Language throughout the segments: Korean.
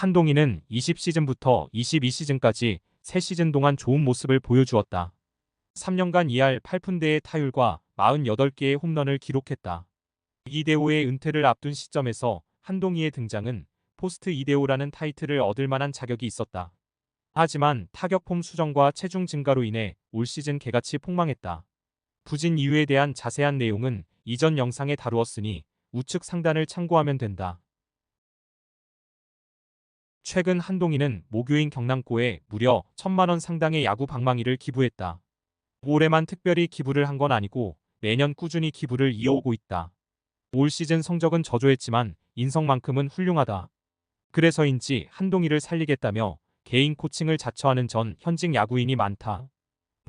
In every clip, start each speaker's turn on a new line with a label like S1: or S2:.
S1: 한동희는 20시즌부터 22시즌까지 3시즌 동안 좋은 모습을 보여주었다. 3년간 2할 8푼대의 타율과 48개의 홈런을 기록했다. 이대호의 은퇴를 앞둔 시점에서 한동희의 등장은 포스트 이대호라는 타이틀을 얻을 만한 자격이 있었다. 하지만 타격폼 수정과 체중 증가로 인해 올 시즌 개같이 폭망했다. 부진 이유에 대한 자세한 내용은 이전 영상에 다루었으니 우측 상단을 참고하면 된다. 최근 한동희는 모교인 경남고에 무려 천만원 상당의 야구 방망이를 기부했다. 올해만 특별히 기부를 한 건 아니고 매년 꾸준히 기부를 이어오고 있다. 올 시즌 성적은 저조했지만 인성만큼은 훌륭하다. 그래서인지 한동희를 살리겠다며 개인 코칭을 자처하는 전 현직 야구인이 많다.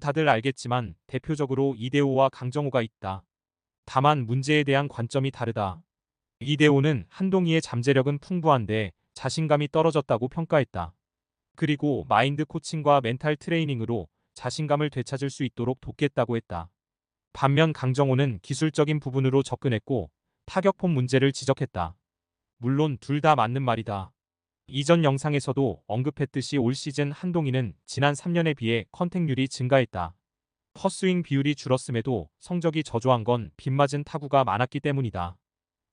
S1: 다들 알겠지만 대표적으로 이대호와 강정호가 있다. 다만 문제에 대한 관점이 다르다. 이대호는 한동희의 잠재력은 풍부한데 자신감이 떨어졌다고 평가했다. 그리고 마인드 코칭과 멘탈 트레이닝으로 자신감을 되찾을 수 있도록 돕겠다고 했다. 반면 강정호는 기술적인 부분으로 접근했고 타격폼 문제를 지적했다. 물론 둘 다 맞는 말이다. 이전 영상에서도 언급했듯이 올 시즌 한동희는 지난 3년에 비해 컨택률이 증가했다. 헛스윙 비율이 줄었음에도 성적이 저조한 건 빗맞은 타구가 많았기 때문이다.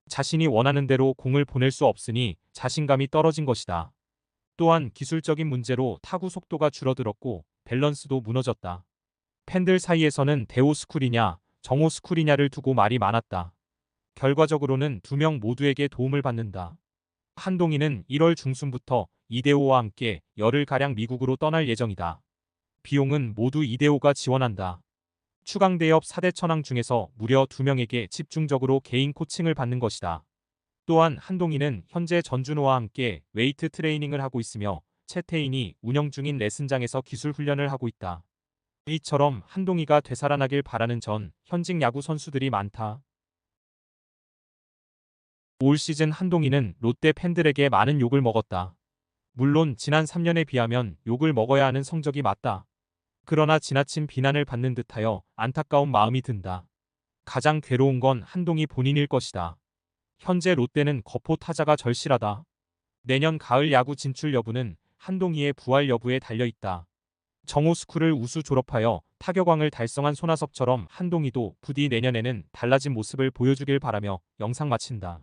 S1: 자신이 원하는 대로 공을 보낼 수 없으니 자신감이 떨어진 것이다. 또한 기술적인 문제로 타구 속도가 줄어들었고 밸런스도 무너졌다. 팬들 사이에서는 대호 스쿨이냐 정호 스쿨이냐를 두고 말이 많았다. 결과적으로는 두 명 모두에게 도움을 받는다. 한동희는 1월 중순부터 이대호와 함께 열흘가량 미국으로 떠날 예정이다. 비용은 모두 이대호가 지원한다. 추강대협 4대 천왕 중에서 무려 2명에게 집중적으로 개인 코칭을 받는 것이다. 또한 한동희는 현재 전준호와 함께 웨이트 트레이닝을 하고 있으며 채태인이 운영 중인 레슨장에서 기술 훈련을 하고 있다. 이처럼 한동희가 되살아나길 바라는 전 현직 야구 선수들이 많다. 올 시즌 한동희는 롯데 팬들에게 많은 욕을 먹었다. 물론 지난 3년에 비하면 욕을 먹어야 하는 성적이 맞다. 그러나 지나친 비난을 받는 듯하여 안타까운 마음이 든다. 가장 괴로운 건 한동희 본인일 것이다. 현재 롯데는 거포 타자가 절실하다. 내년 가을 야구 진출 여부는 한동희의 부활 여부에 달려있다. 정호 스쿨을 우수 졸업하여 타격왕을 달성한 손아섭처럼 한동희도 부디 내년에는 달라진 모습을 보여주길 바라며 영상 마친다.